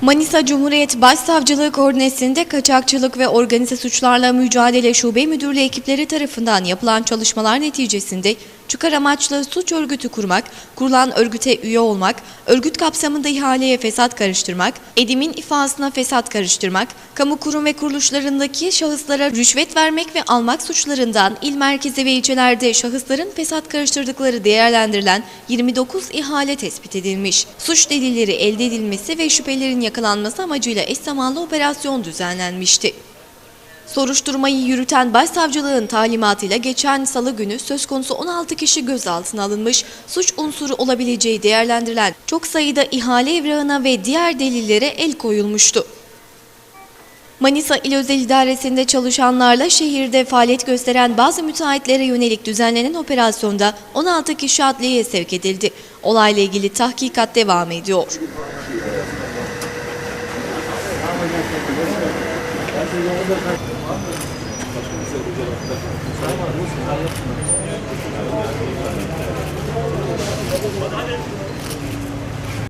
Manisa Cumhuriyet Başsavcılığı koordinesinde kaçakçılık ve organize suçlarla mücadele şube müdürlüğü ekipleri tarafından yapılan çalışmalar neticesinde çıkar amaçlı suç örgütü kurmak, kurulan örgüte üye olmak, örgüt kapsamında ihaleye fesat karıştırmak, edimin ifasına fesat karıştırmak, kamu kurum ve kuruluşlarındaki şahıslara rüşvet vermek ve almak suçlarından il merkezi ve ilçelerde şahısların fesat karıştırdıkları değerlendirilen 29 ihale tespit edilmiş. Suç delilleri elde edilmesi ve şüphelerin yakalanması amacıyla eş zamanlı operasyon düzenlenmişti. Soruşturmayı yürüten Başsavcılığın talimatıyla geçen salı günü söz konusu 16 kişi gözaltına alınmış, suç unsuru olabileceği değerlendirilen çok sayıda ihale evrağına ve diğer delillere el koyulmuştu. Manisa İl Özel İdaresi'nde çalışanlarla şehirde faaliyet gösteren bazı müteahhitlere yönelik düzenlenen operasyonda 16 kişi adliyeye sevk edildi. Olayla ilgili tahkikat devam ediyor. Thank şey you.